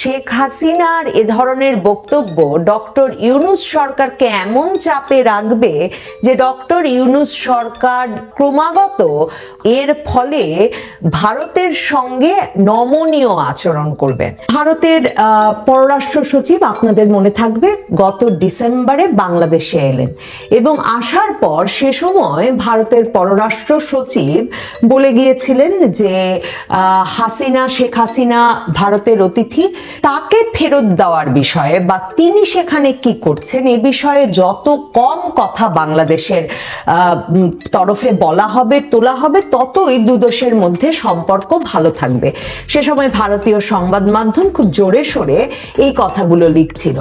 শেখ হাসিনার এ ধরনের বক্তব্য ডক্টর ইউনুস সরকারকে এমন চাপে রাখবে যে ডক্টর ইউনুস সরকার ক্রমাগত এর ফলে ভারতের সঙ্গে নমনীয় আচরণ করবেন। ভারতের পররাষ্ট্র সচিব আপনাদের মনে থাকবে, গত ডিসেম্বরে বাংলাদেশে এলেন এবং আসার পর সে সময় ভারতের পররাষ্ট্র সচিব বলে গিয়েছিলেন যে হাসিনা, শেখ হাসিনা ভারতের অতিথি তাকে ফেরত দেওয়ার বিষয়ে বা তিনি সেখানে কি করছেন এ বিষয়ে যত কম কথা বাংলাদেশের তরফে বলা হবে, তোলা হবে, ততই দুদেশের মধ্যে সম্পর্ক ভালো থাকবে। সে সময় ভারতীয় সংবাদ মাধ্যম খুব জোরে সোরে এই কথাগুলো লিখছিল।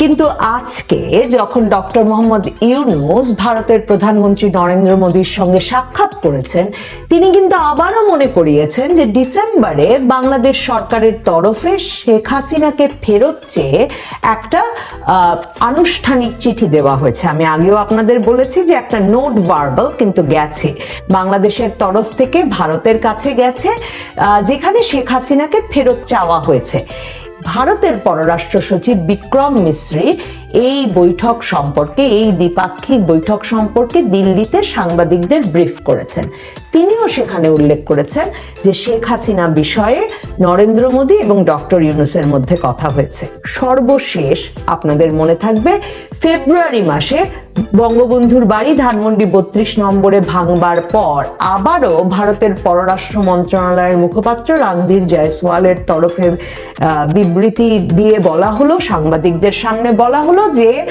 কিন্তু আজকে যখন ডক্টর মোহাম্মদ ইউনুস ভারতের প্রধানমন্ত্রী নরেন্দ্র মোদীর সঙ্গে সাক্ষাৎ করেছেন, তিনি কিন্তু আবারও মনে করিয়েছেন যে ডিসেম্বরে বাংলাদেশ সরকারের তরফে শেখ হাসিনাকে ফেরত চেয়ে একটা আনুষ্ঠানিক চিঠি দেওয়া হয়েছে। আমি আগেও আপনাদের বলেছি যে একটা নোট ভার্বাল কিন্তু গেছে। বাংলাদেশের তরফ থেকে ভারতের কাছে গেছে যেখানে শেখ হাসিনাকে ফেরত চাওয়া হয়েছে। ভারতের পররাষ্ট্র সচিব বিক্রম মিশ্রি এই বৈঠক সম্পর্কে এই দ্বিপাক্ষিক বৈঠক সম্পর্কে দিল্লিতে সাংবাদিকদের ব্রিফ করেছেন। তিনিও সেখানে উল্লেখ করেছেন যে শেখ হাসিনা বিষয়ে নরেন্দ্র মোদী এবং ডক্টর ইউনুসের মধ্যে কথা হয়েছে। সর্বশেষ আপনাদের মনে থাকবে ফেব্রুয়ারি মাসে বঙ্গবন্ধুর বাড়ি ধানমন্ডি বত্রিশ নম্বরে ভাঙবার পর আবারও ভারতের পররাষ্ট্র মন্ত্রণালয়ের মুখপাত্র রণধীর জয়সওয়ালের তরফে আহ, বিবৃতি দিয়ে বলা হলো সাংবাদিকদের সামনে বলা হলো যে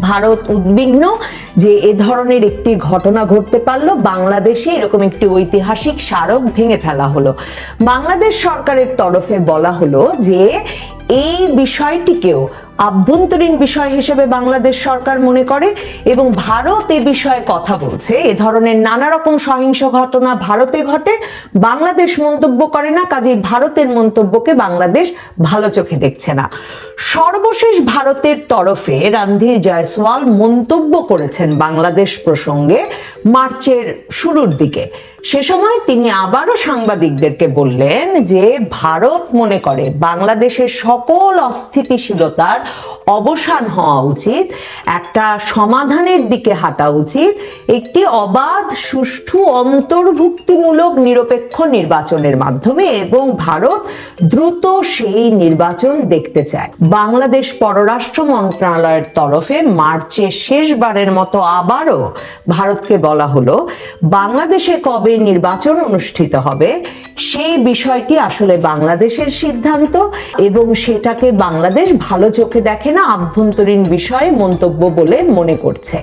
ভারত উদ্বিগ্ন যে এ ধরনের একটি ঘটনা ঘটতে পারল, বাংলাদেশে এরকম একটি ঐতিহাসিক স্মারক ভেঙে ফেলা হলো। বাংলাদেশ সরকারের তরফে বলা হলো যে এই বিষয়টিকেও আভ্যন্তরীণ বিষয় হিসেবে বাংলাদেশ সরকার মনে করে এবং ভারত এ বিষয়ে কথা বলছে। এ ধরনের নানা রকম সহিংস ঘটনা ভারতে ঘটে, বাংলাদেশ মন্তব্য করে না, কাজেই ভারতের মন্তব্যকে বাংলাদেশ ভালো চোখে দেখছে না। সর্বশেষ ভারতের তরফে রণধীর জয়সওয়াল মন্তব্য করেছেন বাংলাদেশ প্রসঙ্গে মার্চের শুরুর দিকে। সে সময় তিনি আবারও সাংবাদিকদেরকে বললেন যে, ভারত মনে করে বাংলাদেশের সকল অস্থিতিশীলতার অবসান হওয়া উচিত, একটা সমাধানের দিকে হাঁটা উচিত, একটি অবাধ, সুষ্ঠু, অন্তর্ভুক্তিমূলক, নিরপেক্ষ নির্বাচনের মাধ্যমে এবং ভারত দ্রুত সেই নির্বাচন দেখতে চায়। বাংলাদেশ পররাষ্ট্র মন্ত্রণালয়ের তরফে মার্চে শেষবারের মতো আবারও ভারতকে বলা হলো, বাংলাদেশে কবে নির্বাচন অনুষ্ঠিত হবে, সেই বিষয়টি আসলে বাংলাদেশের সিদ্ধান্ত এবং সেটাকে বাংলাদেশ ভালো চোখে দেখে না আভ্যন্তরীণ বিষয়ে মন্তব্য বলে মনে করছে।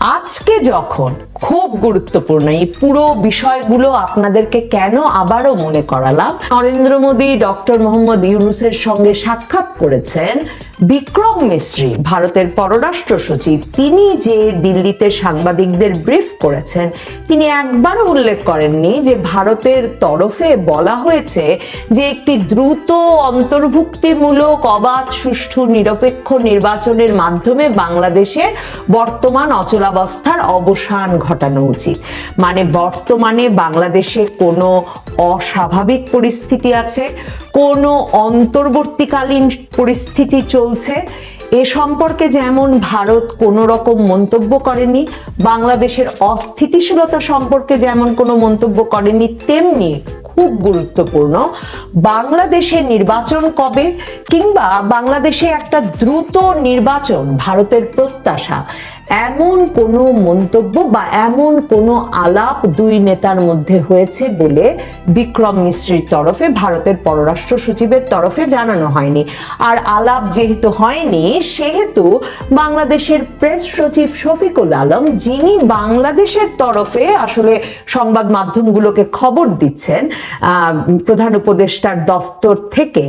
আজকে যখন খুব গুরুত্বপূর্ণ এই পুরো বিষয়গুলো আপনাদেরকে কেন আবারও মনে করালাম, নরেন্দ্র মোদী ডক্টর মোহাম্মদ ইউনুসের সঙ্গে সাক্ষাৎ করেছেন বিক্রম মিশ্রি ভারতের পররাষ্ট্র সচিব। তিনি যে দিল্লিতে সাংবাদিকদের ব্রিফ করেছেন, তিনি একবারও উল্লেখ করেননি যে ভারতের তরফে বলা হয়েছে যে একটি দ্রুত, অন্তর্ভুক্তিমূলক, অবাধ, সুষ্ঠু, নিরপেক্ষ নির্বাচনের মাধ্যমে বাংলাদেশের বর্তমান অচলাবস্থার অবসান ঘটানো উচিত। মানে বর্তমানে বাংলাদেশে কোনো অস্বাভাবিক পরিস্থিতি আছে কোনো অন্তর্বর্তীকালীন পরিস্থিতি চলছে? এ সম্পর্কে যেমন ভারত কোনো রকম মন্তব্য করেনি, বাংলাদেশের অস্থিতিশীলতা সম্পর্কে যেমন কোনো মন্তব্য করেনি, তেমনি খুব গুরুত্বপূর্ণ, বাংলাদেশে নির্বাচন কবে কিংবা বাংলাদেশে একটা দ্রুত নির্বাচন ভারতের প্রত্যাশা এমন কোনো মন্তব্য বা এমন কোনো আলাপ দুই নেতার মধ্যে হয়েছে বলে বিক্রম মিশ্রির তরফে ভারতের পররাষ্ট্র সচিবের তরফে জানানো হয়নি। আর আলাপ যেহেতু হয়নি, সেহেতু বাংলাদেশের প্রেস সচিব শফিকুল আলম, যিনি বাংলাদেশের তরফে আসলে সংবাদ মাধ্যমগুলোকে খবর দিচ্ছেন প্রধান উপদেষ্টার দফতর থেকে,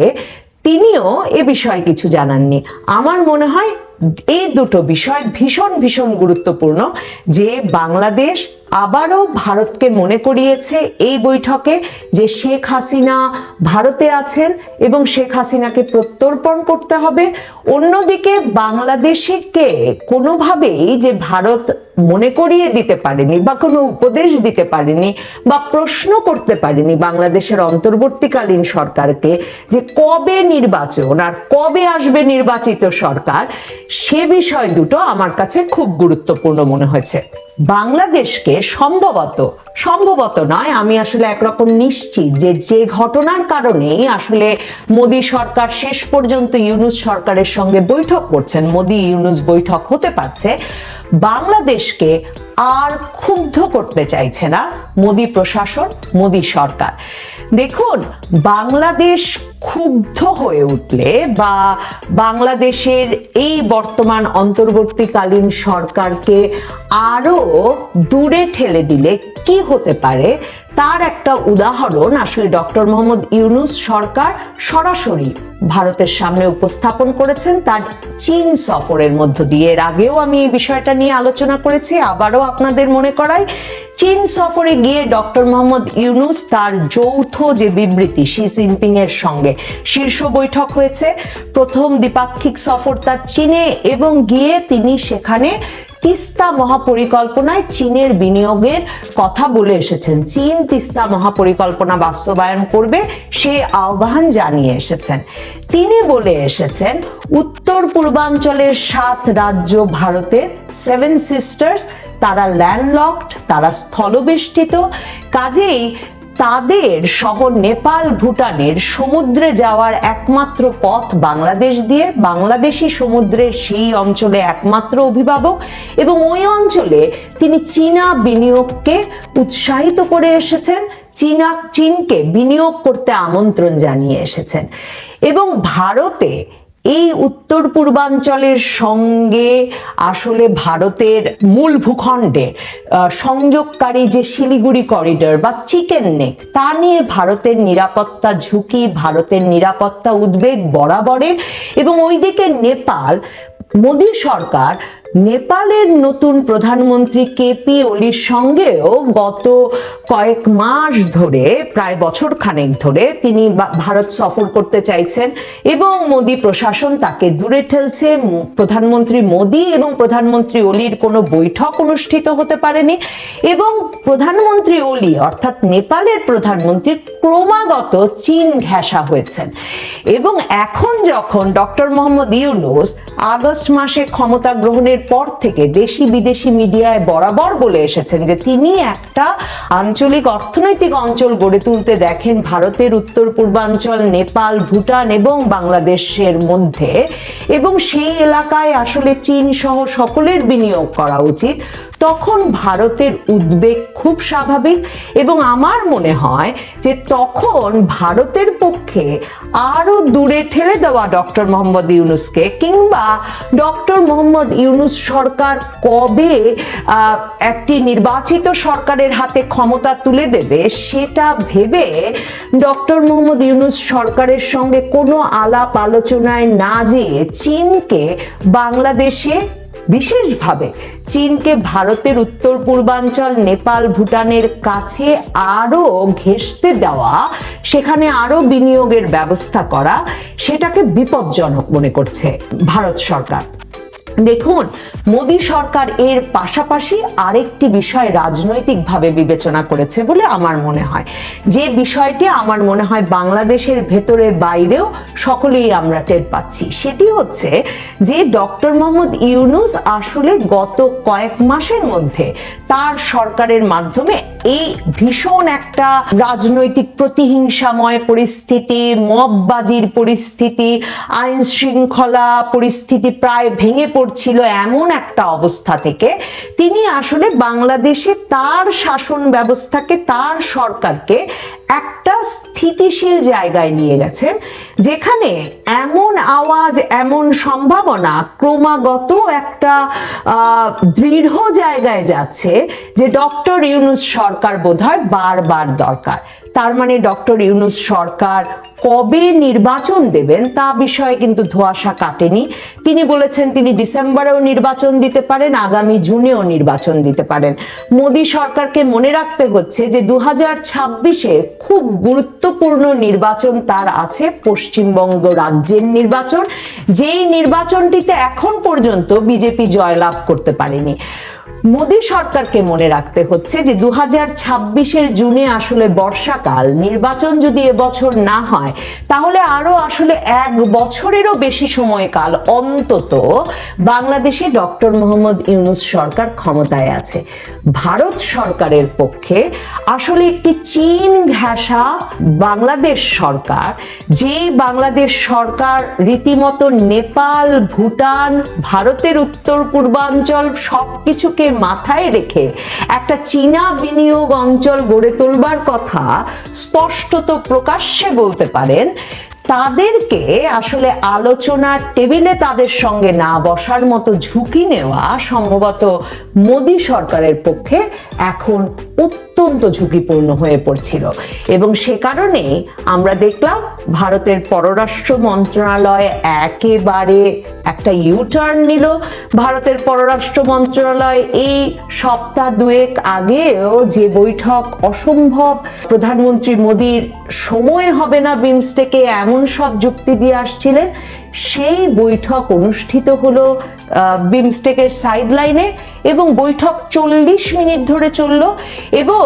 তিনিও এ বিষয়ে কিছু জানাননি। আমার মনে হয় এই দুটো বিষয় ভীষণ ভীষণ গুরুত্বপূর্ণ যে বাংলাদেশ আবারও ভারতকে মনে করিয়েছে এই বৈঠকে যে শেখ হাসিনা ভারতে আছেন এবং শেখ হাসিনাকে প্রত্যর্পণ করতে হবে। অন্যদিকে বাংলাদেশকে কোনোভাবেই যে ভারত মনে করিয়ে দিতে পারেনি বা কোনো উপদেশ দিতে পারেনি বা প্রশ্ন করতে পারেনি বাংলাদেশের অন্তর্বর্তীকালীন সরকারকে যে কবে নির্বাচন আর কবে আসবে নির্বাচিত সরকার, সে বিষয় দুটো আমার কাছে খুব গুরুত্বপূর্ণ মনে হয়েছে। বাংলাদেশকে সম্ভবত সম্ভবত নয়, আমি আসলে একরকম নিশ্চিত যে যে ঘটনার কারণে আসলে মোদি সরকার শেষ পর্যন্ত ইউনুস সরকারের সঙ্গে বৈঠক করছেন। মোদি ইউনুস বৈঠক হতে পারছে। বাংলাদেশকে আর ক্ষুব্ধ করতে চাইছে না মোদী প্রশাসন, মোদী সরকার। দেখুন, বাংলাদেশ ক্ষুব্ধ হয়ে উঠলে বা বাংলাদেশের এই বর্তমান অন্তর্বর্তীকালীন সরকারকে আরও দূরে ঠেলে দিলে কি হতে পারে, তার একটা উদাহরণ আসলে ডক্টর মোহাম্মদ ইউনুস সরকার সরাসরি ভারতের সামনে উপস্থাপন করেছেন। তার চীন সফরের মধ্য দিয়ে। এর আগেও আমি এই বিষয়টা নিয়ে আলোচনা করেছি, আবারও আপনাদের মনে করাই, চীন সফরে গিয়ে ডক্টর মোহাম্মদ ইউনুস তার যৌথ যে বিবৃতি, শি জিনপিং এর সঙ্গে শীর্ষ বৈঠক হয়েছে। প্রথম দ্বিপাক্ষিক সফর তার চীনে এবং গিয়ে তিনি সেখানে তিস্তা মহাপরিকল্পনায় চীনের বিনিয়োগের কথা বলে এসেছেন। চীন তিস্তা মহাপরিকল্পনা বাস্তবায়ন করবে সে আহ্বান জানিয়ে এসেছেন। তিনি বলে এসেছেন উত্তর পূর্বাঞ্চলের সাত রাজ্য ভারতের সেভেন সিস্টার্স তারা ল্যান্ডলকড তারা স্থলবেষ্টিত। কাজেই তাদের শহর নেপাল, ভুটানের সমুদ্রে যাওয়ার একমাত্র পথ বাংলাদেশ দিয়ে। বাংলাদেশি সমুদ্রের সেই অঞ্চলে একমাত্র অভিভাবক এবং ওই অঞ্চলে তিনি চীনা বিনিয়োগকে উৎসাহিত করে এসেছেন, চীনা, চীনকে বিনিয়োগ করতে আমন্ত্রণ জানিয়ে এসেছেন। এবং ভারতে এই উত্তর পূর্বাঞ্চলের সঙ্গে আসলে ভারতের মূল ভূখণ্ডে সংযোগকারী যে শিলিগুড়ি করিডর বা চিকেন নেক তা নিয়ে ভারতের নিরাপত্তা ঝুঁকি, ভারতের নিরাপত্তা উদ্বেগ বরাবরের এবং ওইদিকে নেপাল, মোদী সরকার নেপালের নতুন প্রধানমন্ত্রী কেপি ওলির সঙ্গেও গত কয়েক মাস ধরে, প্রায় বছর খানেক ধরে তিনি ভারত সফর করতে চাইছেন এবং মোদী প্রশাসন তাকে দূরে ঠেলছে। প্রধানমন্ত্রী মোদী এবং প্রধানমন্ত্রী ওলির কোনো বৈঠক অনুষ্ঠিত হতে পারেনি এবং প্রধানমন্ত্রী ওলি অর্থাৎ নেপালের প্রধানমন্ত্রী ক্রমাগত চীন ঘেঁষা হয়েছেন। এবং এখন যখন ডক্টর মোহাম্মদ ইউনুস আগস্ট মাসে ক্ষমতা গ্রহণের পর থেকে দেশি বিদেশি মিডিয়ায় বরাবর বলে এসেছেন যে তিনি একটা আঞ্চলিক অর্থনৈতিক অঞ্চল গড়ে তুলতে দেখেন ভারতের উত্তর পূর্বাঞ্চল, নেপাল, ভুটান এবং বাংলাদেশের মধ্যে। এবং সেই এলাকায় আসলে চীন সহ সকলের বিনিয়োগ করা উচিত। তখন ভারতের উদ্বেগ খুব স্বাভাবিক এবং আমার মনে হয় যে তখন ভারতের পক্ষে আরও দূরে ঠেলে দেওয়া ডক্টর মোহাম্মদ ইউনুসকে কিংবা ডক্টর মোহাম্মদ ইউনুস সরকার কবে একটি নির্বাচিত সরকারের হাতে ক্ষমতা তুলে দেবে সেটা ভেবে ডক্টর মোহাম্মদ ইউনুস সরকারের সঙ্গে কোনো আলাপ আলোচনায় না যেয়ে চীনকে বাংলাদেশে বিশেষভাবে চীনকে ভারতের উত্তর পূর্বাঞ্চল, নেপাল, ভুটানের কাছে আরও ঘেঁষতে দেওয়া, সেখানে আরও বিনিয়োগের ব্যবস্থা করা, সেটাকে বিপজ্জনক মনে করছে ভারত সরকার। দেখুন, মোদী সরকার এর পাশাপাশি আরেকটি বিষয় রাজনৈতিকভাবে বিবেচনা করেছে বলে আমার মনে হয়। যে বিষয়টি আমার মনে হয় বাংলাদেশের ভেতরে বাইরেও সকলেই আমরা টের পাচ্ছি। সেটি হচ্ছে যে ডক্টর মোহাম্মদ ইউনুস আসলে গত কয়েক মাসের মধ্যে তার সরকারের মাধ্যমে এই ভীষণ একটা রাজনৈতিক প্রতিহিংসাময় পরিস্থিতি, মববাজির পরিস্থিতি আইন শৃঙ্খলা পরিস্থিতি প্রায় ভেঙে পড়ছিল এমন একটা অবস্থা থেকে। তিনি আসলে বাংলাদেশে তার শাসন ব্যবস্থাকে, তার সরকারকে একটা স্থিতিশীল জায়গায় নিয়ে গেছে, যেখানে এমন আওয়াজ, এমন সম্ভাবনা ক্রমাগত একটা দৃঢ় জায়গায় যাচ্ছে যে ডক্টর ইউনুস সরকার বোধহয় বারবার দরকার। তার মানে ডক্টর ইউনুস সরকার কবে নির্বাচন দেবেন তা বিষয়ে কিন্তু ধোঁয়াশা কাটেনি। তিনি বলেছেন তিনি ডিসেম্বরেও নির্বাচন দিতে পারেন, আগামী জুনেও নির্বাচন দিতে পারেন। মোদী সরকারকে মনে রাখতে হচ্ছে যে দু ছাব্বিশে খুব গুরুত্বপূর্ণ নির্বাচন তার আছে, পশ্চিমবঙ্গ রাজ্যের নির্বাচন। যেই নির্বাচনটিতে এখন পর্যন্ত বিজেপি জয়লাভ করতে পারেনি। মোদী সরকারকে মনে রাখতে হচ্ছে যে দু হাজার ছাব্বিশের জুনে আসলে বর্ষাকাল, নির্বাচন যদি এবছর না হয়, তাহলে আরও আসলে এক বছরেরও বেশি সময়কাল অন্তত বাংলাদেশে ডক্টর মোহাম্মদ ইউনুস সরকার ক্ষমতায় আছে। ভারত সরকারের পক্ষে আসলে একটি চীন ঘেঁষা বাংলাদেশ সরকার যে বাংলাদেশ সরকার রীতিমতো নেপাল, ভুটান, ভারতের উত্তর পূর্বাঞ্চল সবকিছুকে মাথায় রেখে একটা চীনা বিনিয়োগ অঞ্চল গড়ে তোলবার কথা স্পষ্টত প্রকাশ্যে বলতে পারেন, তাদেরকে আসলে আলোচনার টেবিলে তাদের সঙ্গে না বসার মতো ঝুঁকি নেওয়া সম্ভবত মোদী সরকারের পক্ষে এখন অত্যন্ত ঝুঁকিপূর্ণ হয়ে পড়ছিল। এবং সে কারণে আমরা দেখলাম ভারতের পররাষ্ট্র মন্ত্রণালয় একেবারে একটা ইউটার্ন নিল। ভারতের পররাষ্ট্র মন্ত্রণালয় এই সপ্তাহ দুয়েক আগেও যে বৈঠক অসম্ভব, প্রধানমন্ত্রী মোদীর সময় হবে না বিমস্টেকে এমন সব যুক্তি দিয়ে আসছিলেন সেই বৈঠক অনুষ্ঠিত হলো বিমস্টেকের সাইড লাইনে এবং বৈঠক চল্লিশ মিনিট ধরে চলল এবং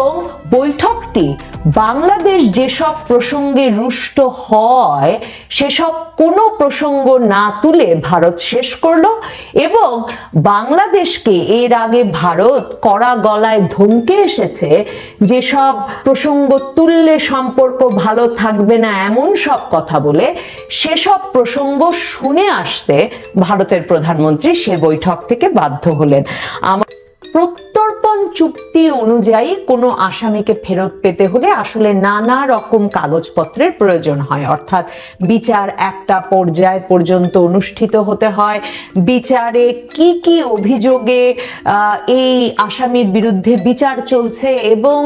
বৈঠকটি বাংলাদেশ যেসব প্রসঙ্গে রুষ্ট হয়, সেসব কোনো প্রসঙ্গ না তুলে ভারত শেষ করল এবং বাংলাদেশকে এর আগে ভারত কড়া গলায় ধমকে এসেছে যেসব প্রসঙ্গ তুললে সম্পর্ক ভালো থাকবে না এমন সব কথা বলে, সেসব প্রসঙ্গ শুনে আসতে ভারতের প্রধানমন্ত্রী সে বৈঠক থেকে বাধ্য হলেন। আমার প্রত্যর্পণ চুক্তি অনুযায়ী কোনো আসামিকে ফেরত পেতে হলে আসলে নানা রকম কাগজপত্রের প্রয়োজন হয়। অর্থাৎ বিচার একটা পর্যায় পর্যন্ত অনুষ্ঠিত হতে হয়। বিচারে কি কি অভিযোগে এই আসামির বিরুদ্ধে বিচার চলছে এবং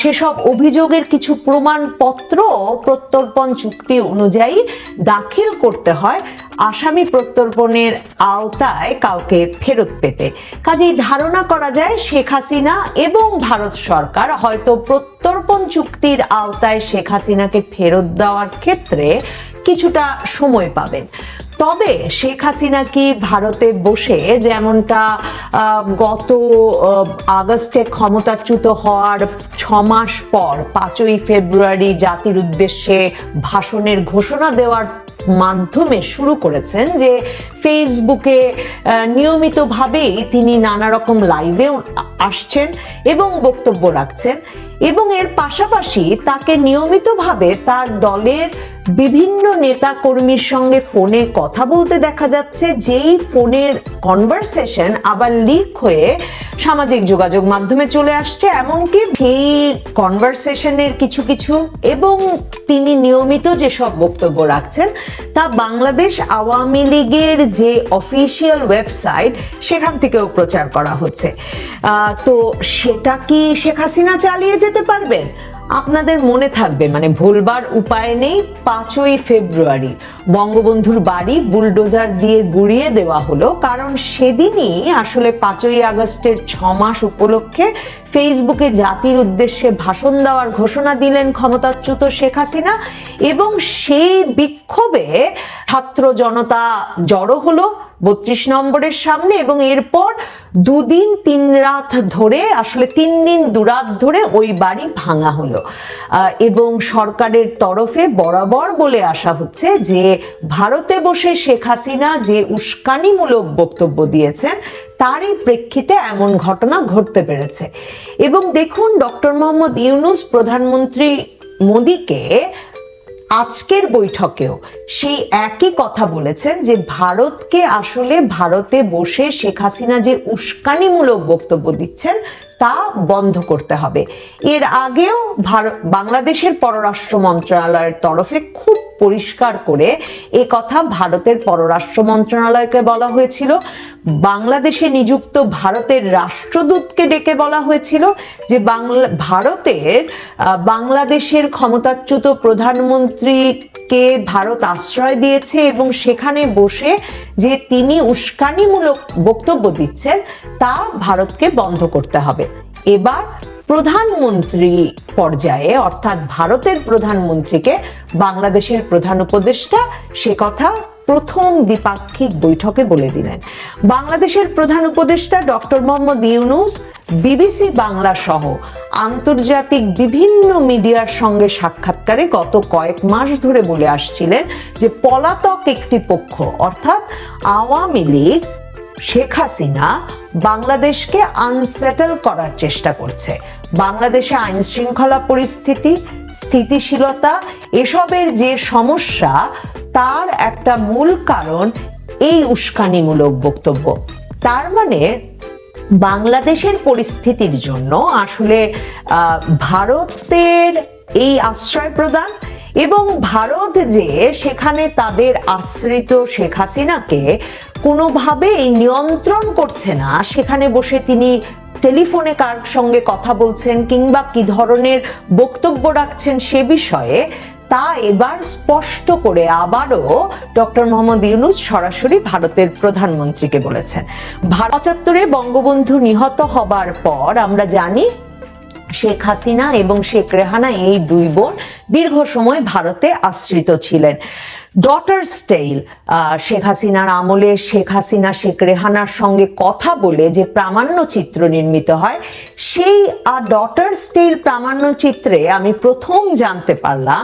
সেসব অভিযোগের কিছু প্রমাণপত্র প্রত্যর্পণ চুক্তি অনুযায়ী দাখিল করতে হয় আসামি প্রত্যর্পণের আওতায় কাউকে ফেরত পেতে। কাজেই ধারণা করা যায় শেখ হাসিনা এবং ভারত সরকার হয়তো প্রত্যর্পণ চুক্তির আওতায় শেখ হাসিনাকে ফেরত দেওয়ার ক্ষেত্রে কিছুটা সময় পাবেন। তবে শেখ হাসিনা কি ভারতে বসে যেমনটা গত আগস্টে ক্ষমতাচ্যুত হওয়ার ছ মাস পর পাঁচই ফেব্রুয়ারি জাতির উদ্দেশ্যে ভাষণের ঘোষণা দেওয়ার মাধ্যমে শুরু করেছেন যে ফেসবুকে নিয়মিতভাবেই তিনি নানা রকম লাইভে আসছেন এবং বক্তব্য রাখছেন। এবং এর পাশাপাশি তাকে নিয়মিতভাবে তার দলের বিভিন্ন নেতা কর্মীর সঙ্গে ফোনে কথা বলতে দেখা যাচ্ছে, যেই ফোনের কনভারসেশন আবার লিক হয়ে সামাজিক যোগাযোগ মাধ্যমে চলে আসছে। এমনকি সেই কনভারসেশনের কিছু কিছু এবং তিনি নিয়মিত যেসব বক্তব্য রাখছেন, তা বাংলাদেশ আওয়ামী লীগের যে অফিসিয়াল ওয়েবসাইট সেখান থেকেও প্রচার করা হচ্ছে। তো সেটা কি শেখ হাসিনা চালিয়ে যেতে পারবেন? আপনাদের মনে থাকবে মানে ভুলবার উপায় নেই, পাঁচই ফেব্রুয়ারি। বঙ্গবন্ধুর বাড়ি বুলডোজার দিয়ে গুড়িয়ে দেওয়া হলো, কারণ সেদিনই আসলে পাঁচই আগস্টের ছ মাস উপলক্ষে ফেসবুকে জাতির উদ্দেশ্যে ভাষণ দেওয়ার ঘোষণা দিলেন ক্ষমতাচ্যুত শেখ হাসিনা, এবং সেই বিক্ষোভে ছাত্র জনতা জড়ো হলো বত্রিশ নম্বরের সামনে এবং এরপর দুদিন, তিন রাত ধরে, আসলে তিন দিন দুরাত ধরে ওই বাড়ি ভাঙা হলো। এবং সরকারের তরফে বরাবর বলে আসা হচ্ছে যে, ভারতে বসে শেখ হাসিনা যে উস্কানিমূলক বক্তব্য দিয়েছেন, তারই প্রেক্ষিতে এমন ঘটনা ঘটতে পেরেছে। এবং দেখুন, ডক্টর মোহাম্মদ ইউনুস প্রধানমন্ত্রী মোদীকে আজকের বৈঠকেও সেই একই কথা বলেছেন যে ভারতকে আসলে ভারতে বসে শেখ হাসিনা যে উস্কানিমূলক বক্তব্য দিচ্ছেন তা বন্ধ করতে হবে। এর আগেও ভারত বাংলাদেশের পররাষ্ট্র মন্ত্রণালয়ের তরফে খুব পরিষ্কার করে এ কথা ভারতের পররাষ্ট্র মন্ত্রণালয়কে বলা হয়েছিল। বাংলাদেশে নিযুক্ত ভারতের রাষ্ট্রদূতকে ডেকে বলা হয়েছিল যে বাংলা, ভারতের বাংলাদেশের ক্ষমতাচ্যুত প্রধানমন্ত্রীকে ভারত আশ্রয় দিয়েছে এবং সেখানে বসে যে তিনি উস্কানিমূলক বক্তব্য দিচ্ছেন তা ভারতকে বন্ধ করতে হবে। এবার প্রধানমন্ত্রী পর্যায়ে, অর্থাৎ ভারতের প্রধানমন্ত্রীকে বাংলাদেশের প্রধান উপদেষ্টা, সে কথা প্রথম দ্বিপাক্ষিক বৈঠকে বলে দিলেন। বাংলাদেশের প্রধান উপদেষ্টা ডক্টর মোহাম্মদ ইউনুস, বিবিসি বাংলা সহ আন্তর্জাতিক বিভিন্ন মিডিয়ার সঙ্গে সাক্ষাৎকারে গত কয়েক মাস ধরে বলে আসছিলেন যে পলাতক একটি পক্ষ, অর্থাৎ আওয়ামী লীগ শেখ হাসিনা বাংলাদেশকে আনসেটেল করার চেষ্টা করছে। বাংলাদেশে আইন শৃঙ্খলা পরিস্থিতি, স্থিতিশীলতা, এসবের যে সমস্যা, তার একটা মূল কারণ এই উস্কানিমূলক বক্তব্য। তার মানে বাংলাদেশের পরিস্থিতির জন্য আসলে ভারতের এই আশ্রয় প্রদান এবং ভারত যে সেখানে তাদের আশ্রিত শেখ হাসিনাকে কোনোভাবেই নিয়ন্ত্রণ করছে না, সেখানে বসে তিনি টেলিফোনে কার সঙ্গে কথা বলছেন কিংবা কি ধরনের বক্তব্য রাখছেন সে বিষয়ে, তা এবার স্পষ্ট করে আবারও ডক্টর মোহাম্মদ ইউনুস সরাসরি ভারতের প্রধানমন্ত্রীকে বলেছেন। ভারত চত্বরে বঙ্গবন্ধু নিহত হবার পর আমরা জানি শেখ হাসিনা এবং শেখ রেহানা এই দুই বোন দীর্ঘ সময় ভারতে আশ্রিত ছিলেন। ডটার স্টেইল শেখ হাসিনার আমলে শেখ হাসিনা, শেখ রেহানার সঙ্গে কথা বলে যে প্রামাণ্য চিত্র নির্মিত হয়, সেই আর ডটার স্টেইল প্রামাণ্য চিত্রে আমি প্রথম জানতে পারলাম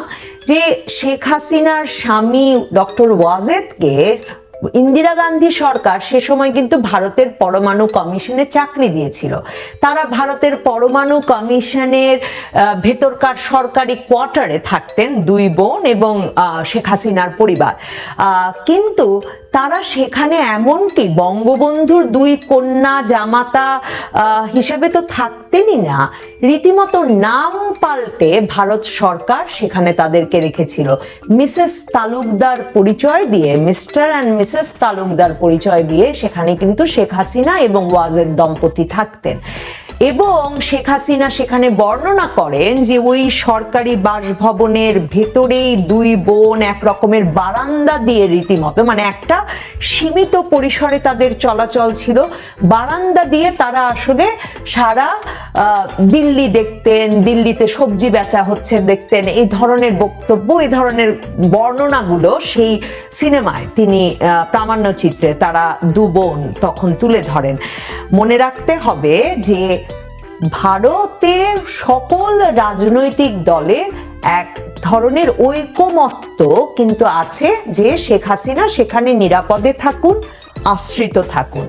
যে শেখ হাসিনার স্বামী ডক্টর ওয়াজেদকে ইন্দিরা গান্ধী সরকার সে সময় কিন্তু ভারতের পরমাণু কমিশনে চাকরি দিয়েছিল। তারা ভারতের পরমাণু কমিশনের ভেতরকার সরকারি কোয়ার্টারে থাকতেন দুই বোন এবং শেখ হাসিনার পরিবার। কিন্তু তারা সেখানে এমনকি বঙ্গবন্ধুর দুই কন্যা জামাতা হিসেবে তো থাকতেনই না রীতিমতো নাম পাল্টে ভারত সরকার সেখানে তাদেরকে রেখেছিল। মিসেস তালুকদার পরিচয় দিয়ে, মিস্টার অ্যান্ড মিসেস তালুকদার পরিচয় দিয়ে সেখানে কিন্তু শেখ হাসিনা এবং ওয়াজেদ দম্পতি থাকতেন। এবং শেখ হাসিনা সেখানে বর্ণনা করেন যে ওই সরকারি বাসভবনের ভেতরেই দুই বোন এক রকমের বারান্দা দিয়ে রীতিমতো মানে একটা সীমিত পরিসরে তাদের চলাচল ছিল, বারান্দা দিয়ে তারা আসলে সারা দিল্লি দেখতেন, দিল্লিতে সবজি বেচা হচ্ছে দেখতেন, এই ধরনের বক্তব্য, এই ধরনের বর্ণনাগুলো সেই সিনেমায় তিনি প্রামাণ্য চিত্রে তারা দু বোন তখন তুলে ধরেন। মনে রাখতে হবে যে ভারতের সকল রাজনৈতিক দলের এক ধরনের ঐকমত্য কিন্তু আছে যে শেখ হাসিনা সেখানে নিরাপদে থাকুন, আশ্রিত থাকুন।